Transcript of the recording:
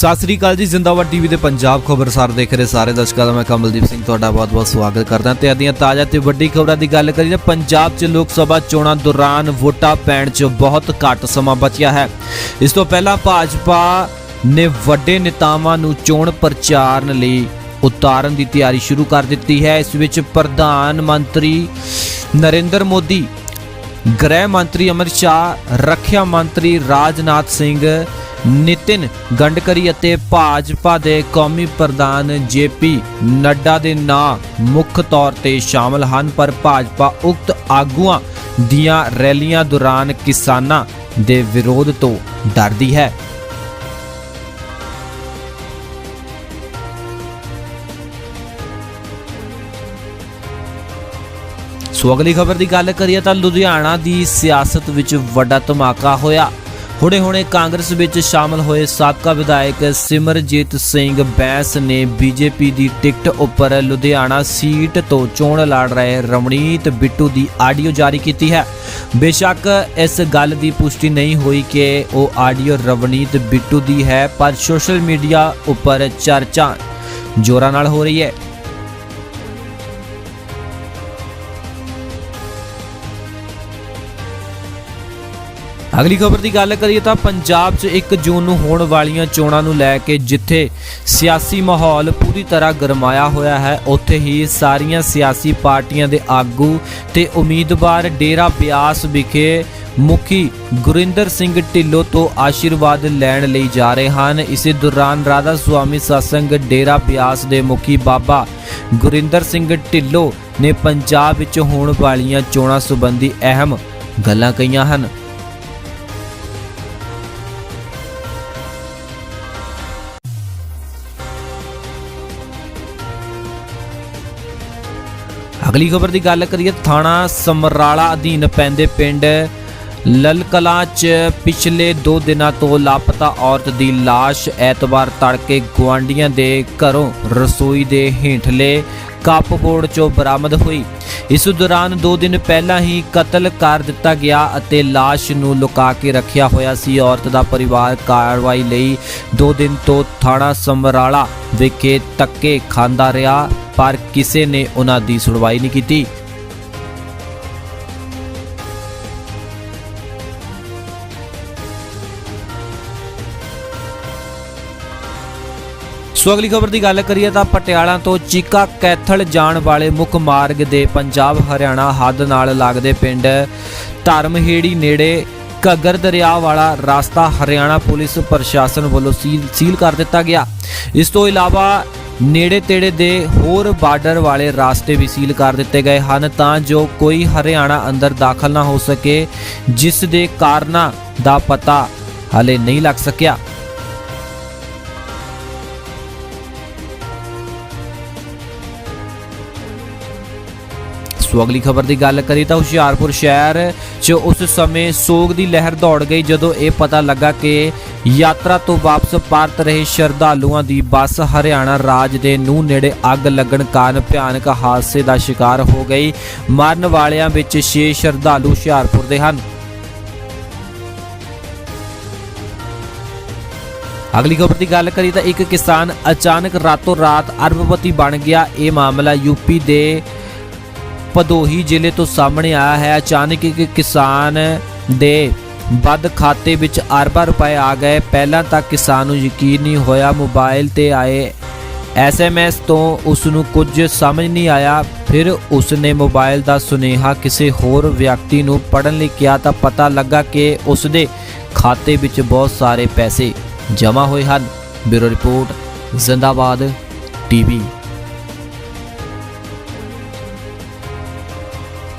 ਸਤਿ ਸ੍ਰੀ ਅਕਾਲ ਜੀ, ਜ਼ਿੰਦਾਬਾਦ ਟੀਵੀ ਦੇ ਪੰਜਾਬ ਖਬਰਸਾਰ ਦੇਖ ਰਹੇ ਸਾਰੇ ਦਰਸ਼ਕਾਂ ਦਾ ਮੈਂ ਕਮਲਦੀਪ ਸਿੰਘ ਤੁਹਾਡਾ ਬਹੁਤ-ਬਹੁਤ ਸਵਾਗਤ ਕਰਦਾ। ਤੇ ਅਦੀਆਂ ਤਾਜ਼ਾ ਤੇ ਵੱਡੀ ਖਬਰਾਂ ਦੀ ਗੱਲ ਕਰੀਏ ਪੰਜਾਬ 'ਚ ਲੋਕ ਸਭਾ ਚੋਣਾਂ ਦੌਰਾਨ ਵੋਟਾਂ ਪੈਣ 'ਚ ਬਹੁਤ ਘੱਟ ਸਮਾਂ ਬਚਿਆ ਹੈ। ਇਸ ਤੋਂ ਪਹਿਲਾਂ ਭਾਜਪਾ ਨੇ ਵੱਡੇ ਨੇਤਾਵਾਂ ਨੂੰ ਚੋਣ ਪ੍ਰਚਾਰਨ ਲਈ ਉਤਾਰਨ ਦੀ ਤਿਆਰੀ ਸ਼ੁਰੂ ਕਰ ਦਿੱਤੀ ਹੈ। ਇਸ ਵਿੱਚ ਪ੍ਰਧਾਨ ਮੰਤਰੀ ਨਰਿੰਦਰ ਮੋਦੀ, ਗ੍ਰਹਿ ਮੰਤਰੀ ਅਮਰ ਸ਼ਾਹ, ਰੱਖਿਆ ਮੰਤਰੀ ਰਾਜਨਾਥ ਸਿੰਘ ਨਿਤਿਨ ਗੰਡਕਰੀ ਅਤੇ ਭਾਜਪਾ ਦੇ ਕੌਮੀ ਪ੍ਰਧਾਨ ਜੇਪੀ ਨੱਡਾ ਦੇ ਨਾਂ ਮੁੱਖ ਤੌਰ ਤੇ ਸ਼ਾਮਲ ਹਨ, ਪਰ ਭਾਜਪਾ ਉਕਤ ਆਗੂਆਂ ਦੀਆਂ ਰੈਲੀਆਂ ਦੌਰਾਨ ਕਿਸਾਨਾਂ ਦੇ ਵਿਰੋਧ ਤੋਂ ਡਰਦੀ ਹੈ। ਸੋ ਅਗਲੀ ਖਬਰ ਦੀ ਗੱਲ ਕਰੀਏ ਤਾਂ ਲੁਧਿਆਣਾ ਦੀ ਸਿਆਸਤ ਵਿੱਚ ਵੱਡਾ ਧਮਾਕਾ ਹੋਇਆ। ਹੁਣੇ-ਹੁਣੇ ਕਾਂਗਰਸ ਵਿੱਚ ਸ਼ਾਮਲ ਹੋਏ ਸਾਬਕਾ ਵਿਧਾਇਕ ਸਿਮਰਜੀਤ ਸਿੰਘ ਬੈਂਸ ਨੇ ਬੀਜੇਪੀ ਦੀ ਟਿਕਟ ਉੱਪਰ ਲੁਧਿਆਣਾ ਸੀਟ ਤੋਂ ਚੋਣ ਲੜ ਰਹੇ ਰਮਣੀਤ ਬਿੱਟੂ ਦੀ ਆਡੀਓ ਜਾਰੀ ਕੀਤੀ ਹੈ। ਬੇਸ਼ੱਕ ਇਸ ਗੱਲ ਦੀ ਪੁਸ਼ਟੀ ਨਹੀਂ ਹੋਈ ਕਿ ਉਹ ਆਡੀਓ ਰਵਨੀਤ ਬਿੱਟੂ ਦੀ ਹੈ, ਪਰ ਸੋਸ਼ਲ ਮੀਡੀਆ ਉੱਪਰ ਚਰਚਾ ਜ਼ੋਰਾਂ ਨਾਲ ਹੋ ਰਹੀ ਹੈ। ਅਗਲੀ ਖਬਰ ਦੀ ਗੱਲ ਕਰੀਏ ਤਾਂ ਪੰਜਾਬ 'ਚ 1 ਜੂਨ ਨੂੰ ਹੋਣ ਵਾਲੀਆਂ ਚੋਣਾਂ ਨੂੰ ਲੈ ਕੇ ਜਿੱਥੇ ਸਿਆਸੀ ਮਾਹੌਲ ਪੂਰੀ ਤਰ੍ਹਾਂ ਗਰਮਾਇਆ ਹੋਇਆ ਹੈ, ਉੱਥੇ ਹੀ ਸਾਰੀਆਂ ਸਿਆਸੀ ਪਾਰਟੀਆਂ ਦੇ ਆਗੂ ਤੇ ਉਮੀਦਵਾਰ ਡੇਰਾ ਬਿਆਸ ਵਿਖੇ ਮੁਖੀ ਗੁਰਿੰਦਰ ਸਿੰਘ ਢਿੱਲੋਂ ਤੋਂ ਆਸ਼ੀਰਵਾਦ ਲੈਣ ਲਈ ਜਾ ਰਹੇ ਹਨ। ਇਸੇ ਦੌਰਾਨ ਰਾਧਾ ਸੁਆਮੀ ਸਤਸੰਗ ਡੇਰਾ ਬਿਆਸ ਦੇ ਮੁਖੀ ਬਾਬਾ ਗੁਰਿੰਦਰ ਸਿੰਘ ਢਿੱਲੋਂ ਨੇ ਪੰਜਾਬ ਵਿੱਚ ਹੋਣ ਵਾਲੀਆਂ ਚੋਣਾਂ ਸੰਬੰਧੀ ਅਹਿਮ ਗੱਲਾਂ ਕਹੀਆਂ ਹਨ। ਅਗਲੀ ਖਬਰ ਦੀ ਗੱਲ ਕਰੀਏ ਥਾਣਾ ਸਮਰਾਲਾ ਅਧੀਨ ਪੈਂਦੇ ਪਿੰਡ ਲਲਕਲਾਂ 'ਚ ਪਿਛਲੇ 2 ਦਿਨਾਂ ਤੋਂ ਲਾਪਤਾ ਔਰਤ ਦੀ ਲਾਸ਼ ਐਤਵਾਰ ਤੜਕੇ ਗਵਾਂਡੀਆਂ ਦੇ ਘਰੋਂ ਰਸੋਈ ਦੇ ਹੇਠਲੇ ਕੱਪਬੋਰਡ 'ਚੋਂ ਬਰਾਮਦ ਹੋਈ। ਇਸ ਦੌਰਾਨ 2 ਦਿਨ ਪਹਿਲਾਂ ਹੀ ਕਤਲ ਕਰ ਦਿੱਤਾ ਗਿਆ ਅਤੇ ਲਾਸ਼ ਨੂੰ ਲੁਕਾ ਕੇ ਰੱਖਿਆ ਹੋਇਆ ਸੀ। ਔਰਤ ਦਾ ਪਰਿਵਾਰ ਕਾਰਵਾਈ ਲਈ 2 ਦਿਨ ਤੋਂ ਥਾਣਾ ਸਮਰਾਲਾ ਵਿਖੇ ਤੱਕੇ ਖਾਂਦਾ ਰਿਹਾ। ਪਰ ਕਿਸੇ ਨੇ ਉਹਨਾਂ ਦੀ ਸੁਣਵਾਈ ਨਹੀਂ ਕੀਤੀ। ਸੋ ਅਗਲੀ ਖਬਰ ਦੀ ਗੱਲ ਕਰੀਏ ਤਾਂ ਪਟਿਆਲਾ ਤੋਂ ਚੀਕਾ ਕੈਥਲ ਜਾਣ ਵਾਲੇ ਮੁੱਖ ਮਾਰਗ ਦੇ ਪੰਜਾਬ ਹਰਿਆਣਾ ਹੱਦ ਨਾਲ ਲੱਗਦੇ ਪਿੰਡ ਧਰਮਹੇੜੀ ਨੇੜੇ ਘੱਗਰ ਦਰਿਆ ਵਾਲਾ ਰਸਤਾ ਹਰਿਆਣਾ ਪੁਲਿਸ ਪ੍ਰਸ਼ਾਸਨ ਵੱਲੋਂ ਸੀਲ ਸੀਲ ਕਰ ਦਿੱਤਾ ਗਿਆ। ਇਸ ਤੋਂ ਇਲਾਵਾ ਨੇੜੇ ਤੇੜੇ ਦੇ ਹੋਰ ਬਾਰਡਰ ਵਾਲੇ ਰਸਤੇ ਵੀ ਸੀਲ ਕਰ ਦਿੱਤੇ ਗਏ ਹਨ ਤਾਂ ਜੋ ਕੋਈ ਹਰਿਆਣਾ ਅੰਦਰ ਦਾਖਲ ਨਾ ਹੋ ਸਕੇ, ਜਿਸ ਦੇ ਕਾਰਨਾਂ ਦਾ ਪਤਾ ਹਲੇ ਨਹੀਂ ਲੱਗ ਸਕਿਆ। ਸੋ ਅਗਲੀ ਖਬਰ ਦੀ ਗੱਲ ਕਰੀ ਤਾਂ ਹੁਸ਼ਿਆਰਪੁਰ ਸ਼ਹਿਰ 'ਚ ਉਸ ਸਮੇਂ ਸੋਗ ਦੀ ਲਹਿਰ ਦੌੜ ਗਈ ਜਦੋਂ ਇਹ ਪਤਾ ਲੱਗਾ ਕਿ ਯਾਤਰਾ ਤੋਂ ਵਾਪਸ ਪਰਤ ਰਹੇ ਸ਼ਰਧਾਲੂਆਂ ਦੀ ਬੱਸ ਹਰਿਆਣਾ ਰਾਜ ਦੇ ਨੂੰ ਨੇੜੇ ਅੱਗ ਲੱਗਣ ਕਾਰਨ ਭਿਆਨਕ ਹਾਦਸੇ ਦਾ ਸ਼ਿਕਾਰ ਹੋ ਗਈ। ਮਰਨ ਵਾਲਿਆਂ ਵਿੱਚ 6 ਸ਼ਰਧਾਲੂ ਹੁਸ਼ਿਆਰਪੁਰ ਦੇ ਹਨ। ਅਗਲੀ ਖਬਰ ਦੀ ਗੱਲ ਕਰੀ ਤਾਂ ਇੱਕ ਕਿਸਾਨ ਅਚਾਨਕ ਰਾਤੋਂ ਰਾਤ ਅਰਬਪਤੀ ਬਣ ਗਿਆ। ਇਹ ਮਾਮਲਾ ਯੂਪੀ ਦੇ ਭਦੋਹੀ ਜ਼ਿਲ੍ਹੇ ਤੋਂ ਸਾਹਮਣੇ ਆਇਆ ਹੈ। ਅਚਾਨਕ ਇੱਕ ਕਿਸਾਨ ਦੇ ਵੱਧ ਖਾਤੇ ਵਿੱਚ ਅਰਬਾਂ ਰੁਪਏ ਆ ਗਏ। ਪਹਿਲਾਂ ਤਾਂ ਕਿਸਾਨ ਨੂੰ ਯਕੀਨ ਨਹੀਂ ਹੋਇਆ। ਮੋਬਾਈਲ ਤੇ ਆਏ ਐਸਐਮਐਸ ਤੋਂ ਉਸ ਨੂੰ ਕੁਝ ਸਮਝ ਨਹੀਂ ਆਇਆ। ਫਿਰ ਉਸ ਨੇ ਮੋਬਾਈਲ ਦਾ ਸੁਨੇਹਾ ਕਿਸੇ ਹੋਰ ਵਿਅਕਤੀ ਨੂੰ ਪੜਨ ਲਈ ਕਿਹਾ ਤਾਂ ਪਤਾ ਲੱਗਾ ਕਿ ਉਸ ਦੇ ਖਾਤੇ ਵਿੱਚ ਬਹੁਤ ਸਾਰੇ ਪੈਸੇ ਜਮ੍ਹਾਂ ਹੋਏ ਹਨ। Bureau report, Zindabad TV.